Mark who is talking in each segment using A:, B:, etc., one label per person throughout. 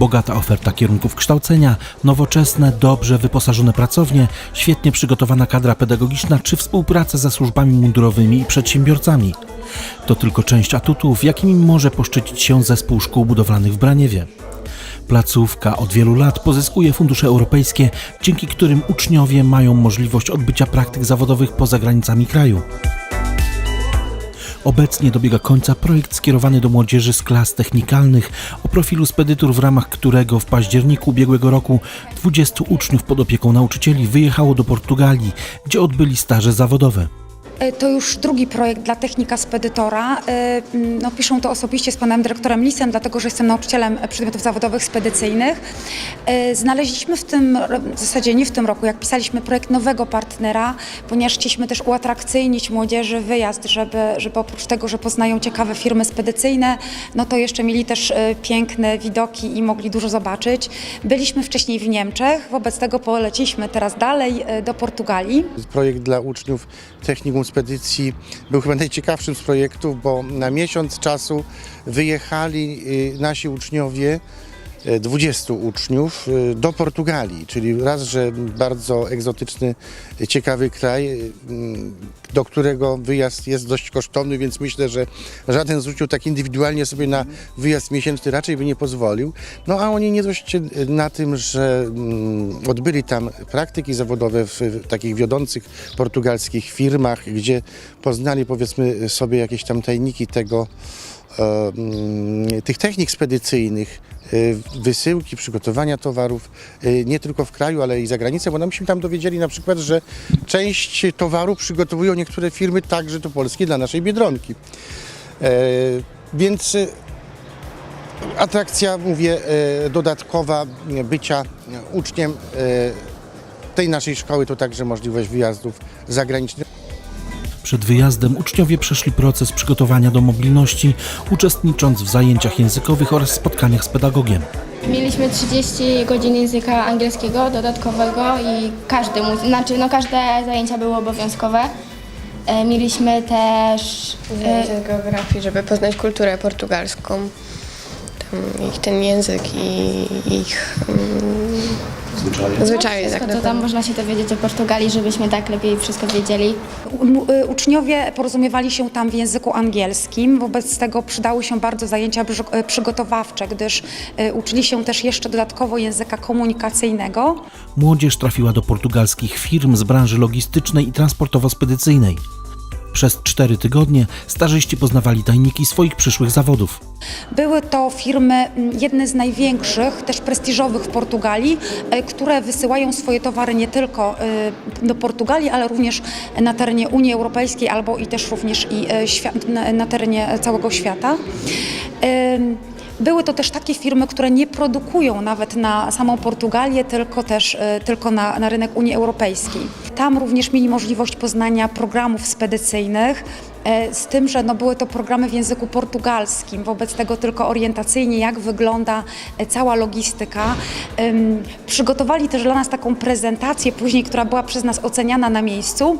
A: Bogata oferta kierunków kształcenia, nowoczesne, dobrze wyposażone pracownie, świetnie przygotowana kadra pedagogiczna czy współpraca ze służbami mundurowymi i przedsiębiorcami. To tylko część atutów, jakimi może poszczycić się zespół szkół budowlanych w Braniewie. Placówka od wielu lat pozyskuje fundusze europejskie, dzięki którym uczniowie mają możliwość odbycia praktyk zawodowych poza granicami kraju. Obecnie dobiega końca projekt skierowany do młodzieży z klas technikalnych o profilu spedytur, w ramach którego w październiku ubiegłego roku 20 uczniów pod opieką nauczycieli wyjechało do Portugalii, gdzie odbyli staże zawodowe.
B: E, To już drugi projekt dla technika spedytora. E, No, piszę to osobiście z panem dyrektorem Lisem, dlatego że jestem nauczycielem przedmiotów zawodowych spedycyjnych. E, Znaleźliśmy w tym, w zasadzie nie w tym roku, jak pisaliśmy projekt nowego partnera, ponieważ chcieliśmy też uatrakcyjnić młodzieży wyjazd, żeby, żeby oprócz tego, że poznają ciekawe firmy spedycyjne, no to jeszcze mieli też piękne widoki i mogli dużo zobaczyć. Byliśmy wcześniej w Niemczech, wobec tego poleciliśmy teraz dalej do Portugalii.
C: Projekt dla uczniów Technikum Spedycji był chyba najciekawszym z projektów, bo na miesiąc czasu wyjechali y, nasi uczniowie, 20 uczniów, y, do Portugalii, czyli raz, że bardzo egzotyczny, y, ciekawy kraj, do którego wyjazd jest dość kosztowny, więc myślę, że żaden z uczniów tak indywidualnie sobie na wyjazd miesięczny raczej by nie pozwolił. No a oni nie dość na tym, że mm, odbyli tam praktyki zawodowe w, takich wiodących portugalskich firmach, gdzie poznali powiedzmy sobie jakieś tam tajniki tego, e, tych technik spedycyjnych, e, wysyłki, przygotowania towarów e, nie tylko w kraju, ale i za granicą, bo nam się tam dowiedzieli na przykład, że część towarów przygotowują niektóre firmy także do Polski dla naszej Biedronki. E, Więc e, atrakcja, mówię, e, dodatkowa bycia uczniem e, tej naszej szkoły to także możliwość wyjazdów zagranicznych.
A: Przed wyjazdem uczniowie przeszli proces przygotowania do mobilności, uczestnicząc w zajęciach językowych oraz spotkaniach z pedagogiem.
D: Mieliśmy 30 godzin języka angielskiego dodatkowego i każdy, mu- znaczy no każde zajęcia były obowiązkowe. E, Mieliśmy też e,
E: Zajęcia z geografii, żeby poznać kulturę portugalską, tam ich ten język i ich zwyczaje. Zwyczaje, tak
D: co tam można się dowiedzieć o Portugalii, żebyśmy tak lepiej wszystko wiedzieli.
B: U- y, Uczniowie porozumiewali się tam w języku angielskim, wobec tego przydały się bardzo zajęcia y, przygotowawcze, gdyż y, uczyli się też jeszcze dodatkowo języka komunikacyjnego.
A: Młodzież trafiła do portugalskich firm z branży logistycznej i transportowo-spedycyjnej. Przez cztery tygodnie stażyści poznawali tajniki swoich przyszłych zawodów.
B: Były to firmy, mm, jedne z największych, też prestiżowych w Portugalii, y, które wysyłają swoje towary nie tylko y, do Portugalii, ale również na terenie Unii Europejskiej albo i też również i świat, na, terenie całego świata. Były to też takie firmy, które nie produkują nawet na samą Portugalię, tylko też tylko na, na rynek Unii Europejskiej. Tam również mieli możliwość poznania programów spedycyjnych, e, z tym, że no, były to programy w języku portugalskim, wobec tego tylko orientacyjnie, jak wygląda e, cała logistyka. Przygotowali też dla nas taką prezentację później, która była przez nas oceniana na miejscu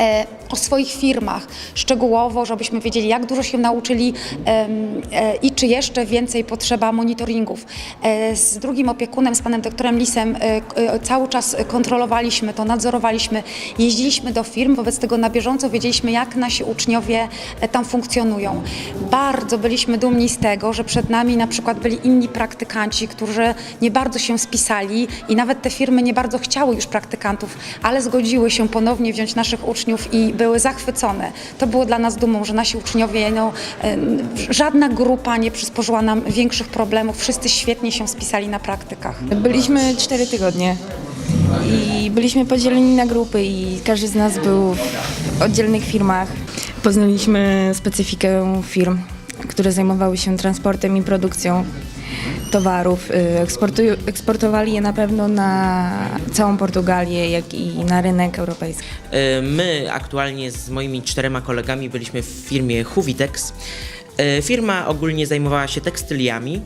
B: e, o swoich firmach szczegółowo, żebyśmy wiedzieli, jak dużo się nauczyli e, i czy jeszcze więcej potrzeba monitoringów. E, Z drugim opiekunem, z panem doktorem Lisem, e, cały czas kontrolowaliśmy to, nadzorowaliśmy, jeździliśmy do firm, wobec tego na bieżąco wiedzieliśmy, jak nasi uczniowie tam funkcjonują. Bardzo byliśmy dumni z tego, że przed nami na przykład byli inni praktykanci, którzy nie bardzo się spisali i nawet te firmy nie bardzo chciały już praktykantów, ale zgodziły się ponownie wziąć naszych uczniów i były zachwycone. To było dla nas dumą, że nasi uczniowie, no, żadna grupa nie przysporzyła nam większych problemów, wszyscy świetnie się spisali na praktykach.
F: Byliśmy cztery tygodnie i byliśmy podzieleni na grupy i każdy z nas był w oddzielnych firmach. Poznaliśmy specyfikę firm, które zajmowały się transportem i produkcją towarów. Y, eksportowali je na pewno na całą Portugalię, jak i na rynek europejski.
G: E, My aktualnie z moimi czterema kolegami byliśmy w firmie Huvitex. E, Firma ogólnie zajmowała się tekstyliami.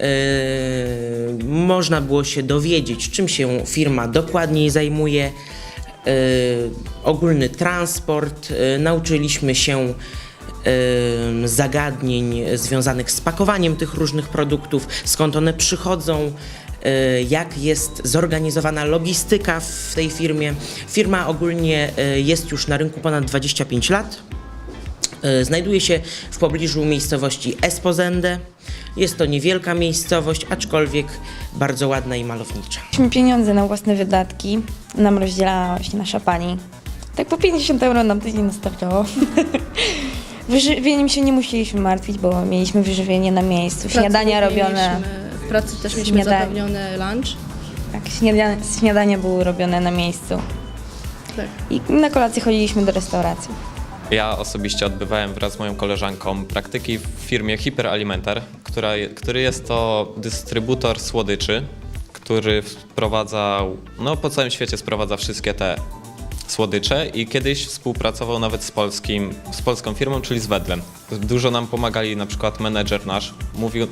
G: E, Można było się dowiedzieć, czym się firma dokładniej zajmuje. Ogólny transport. Nauczyliśmy się zagadnień związanych z pakowaniem tych różnych produktów, skąd one przychodzą, e, jak jest zorganizowana logistyka w tej firmie. Firma ogólnie e, jest już na rynku ponad 25 lat. E, Znajduje się w pobliżu miejscowości Esposende. Jest to niewielka miejscowość, aczkolwiek bardzo ładna i malownicza.
F: Mieliśmy pieniądze na własne wydatki, nam rozdzielała właśnie nasza pani. Tak po 50 euro nam tydzień nastarczało. Wyżywieniem się nie musieliśmy martwić, bo mieliśmy wyżywienie na miejscu, śniadania robione.
H: W pracy też mieliśmy
F: Śniadanie.
H: zapewniony lunch.
F: Tak, śniadania, śniadania były robione na miejscu.
H: Tak.
F: I na kolację chodziliśmy do restauracji.
I: Ja osobiście odbywałem wraz z moją koleżanką praktyki w firmie Hyperalimentar, która, który jest to dystrybutor słodyczy, który wprowadzał, no po całym świecie sprowadza wszystkie te słodycze i kiedyś współpracował nawet z, polskim, z polską firmą, czyli z Wedlem. Dużo nam pomagali, na przykład menedżer nasz mówił,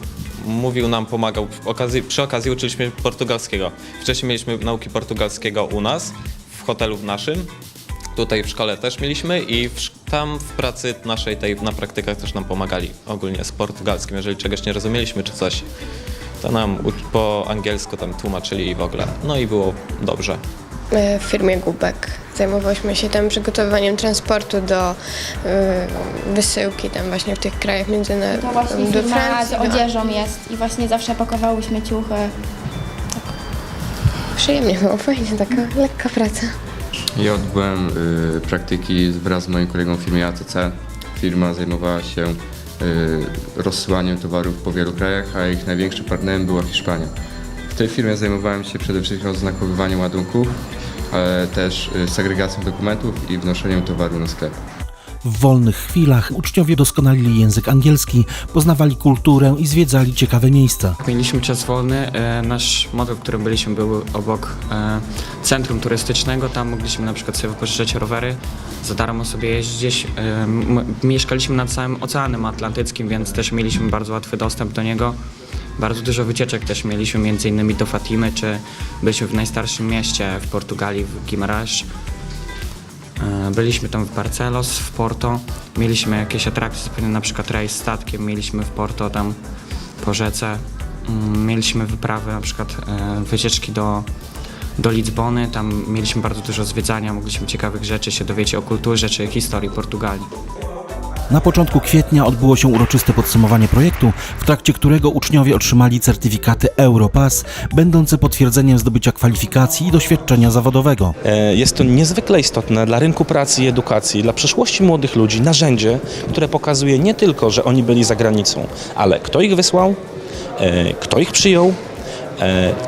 I: mówił nam, pomagał, okazji, przy okazji uczyliśmy portugalskiego. Wcześniej mieliśmy nauki portugalskiego u nas, w hotelu naszym, Tutaj w szkole też mieliśmy i w, tam w pracy naszej tej na praktykach też nam pomagali ogólnie z portugalskim. Jeżeli czegoś nie rozumieliśmy czy coś, to nam po angielsku tam tłumaczyli i w ogóle. No i było dobrze.
E: E, W firmie Gubek. Zajmowałyśmy się tam przygotowywaniem transportu do e, wysyłki tam właśnie w tych krajach
D: To
E: międzynarodowych.
D: właśnie
E: do
D: firma
E: Francji,
D: z
E: do-
D: odzieżą jest i właśnie zawsze pakowałyśmy ciuchy.
E: Przyjemnie było, fajnie, taka lekka praca.
J: Ja odbyłem y, praktyki wraz z moim kolegą w firmie ATC. Firma zajmowała się y, rozsyłaniem towarów po wielu krajach, a ich największym partnerem była Hiszpania. W tej firmie zajmowałem się przede wszystkim oznakowywaniem ładunków, ale też y, segregacją dokumentów i wnoszeniem towaru na sklep.
A: W wolnych chwilach uczniowie doskonalili język angielski, poznawali kulturę i zwiedzali ciekawe miejsca.
K: Mieliśmy czas wolny. E, Nasz model, w którym byliśmy, był obok e, centrum turystycznego. Tam mogliśmy na przykład sobie wypożyczać rowery, za darmo sobie jeździć. E, Mieszkaliśmy nad samym Oceanem Atlantyckim, więc też mieliśmy bardzo łatwy dostęp do niego. Bardzo dużo wycieczek też mieliśmy, między innymi do Fatimy, czy byliśmy w najstarszym mieście w Portugalii, w Guimarães. E, Byliśmy tam w Barcelos, w Porto. Mieliśmy jakieś atrakcje, na przykład rejs statkiem mieliśmy w Porto tam po rzece. Mm, Mieliśmy wyprawy, na przykład e, wycieczki do, do Lizbony. Tam mieliśmy bardzo dużo zwiedzania, mogliśmy ciekawych rzeczy się dowiedzieć o kulturze czy historii Portugalii.
A: Na początku kwietnia odbyło się uroczyste podsumowanie projektu, w trakcie którego uczniowie otrzymali certyfikaty Europass, będące potwierdzeniem zdobycia kwalifikacji i doświadczenia zawodowego.
L: E, Jest to niezwykle istotne dla rynku pracy i edukacji, dla przyszłości młodych ludzi, narzędzie, które pokazuje nie tylko, że oni byli za granicą, ale kto ich wysłał, e, kto ich przyjął,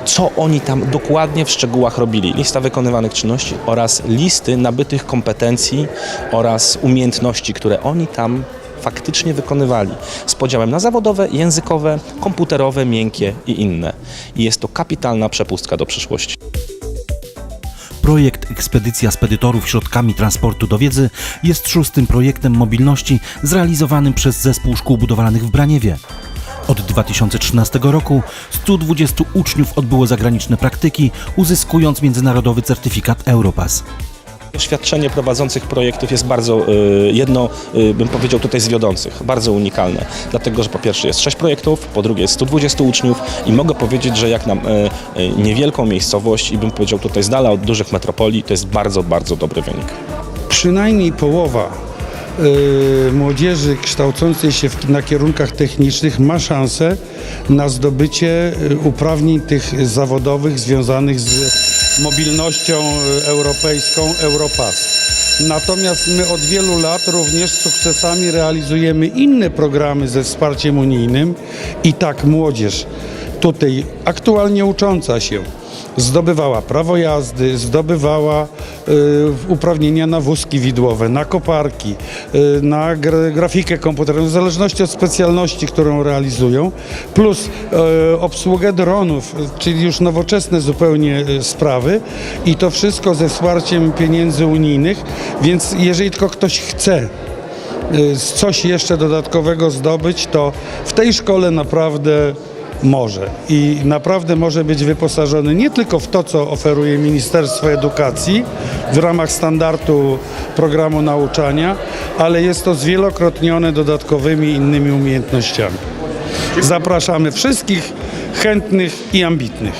L: co oni tam dokładnie w szczegółach robili. Lista wykonywanych czynności oraz listy nabytych kompetencji oraz umiejętności, które oni tam faktycznie wykonywali z podziałem na zawodowe, językowe, komputerowe, miękkie i inne. I jest to kapitalna przepustka do przyszłości.
A: Projekt Ekspedycja Spedytorów środkami transportu do wiedzy jest szóstym projektem mobilności zrealizowanym przez Zespół Szkół Budowlanych w Braniewie. Od 2013 roku 120 uczniów odbyło zagraniczne praktyki, uzyskując międzynarodowy certyfikat Europass.
L: Doświadczenie prowadzących projektów jest bardzo y, jedno, y, bym powiedział tutaj z wiodących, bardzo unikalne. Dlatego, że po pierwsze jest 6 projektów, po drugie jest 120 uczniów i mogę powiedzieć, że jak na y, niewielką miejscowość i bym powiedział tutaj z dala od dużych metropolii, to jest bardzo, bardzo dobry wynik.
M: przynajmniej połowa młodzieży kształcącej się na kierunkach technicznych ma szansę na zdobycie y, uprawnień tych zawodowych związanych z mobilnością y, europejską Europass. Natomiast my od wielu lat również z sukcesami realizujemy inne programy ze wsparciem unijnym i tak młodzież tutaj aktualnie ucząca się zdobywała prawo jazdy, zdobywała y, uprawnienia na wózki widłowe, na koparki, y, na gra, grafikę komputerową, w zależności od specjalności, którą realizują, plus y, obsługę dronów, czyli już nowoczesne zupełnie y, sprawy i to wszystko ze wsparciem pieniędzy unijnych, więc jeżeli tylko ktoś chce y, coś jeszcze dodatkowego zdobyć, to w tej szkole naprawdę Może. I naprawdę może być wyposażony nie tylko w to, co oferuje Ministerstwo Edukacji w ramach standardu programu nauczania, ale jest to zwielokrotnione dodatkowymi innymi umiejętnościami. Zapraszamy wszystkich chętnych i ambitnych.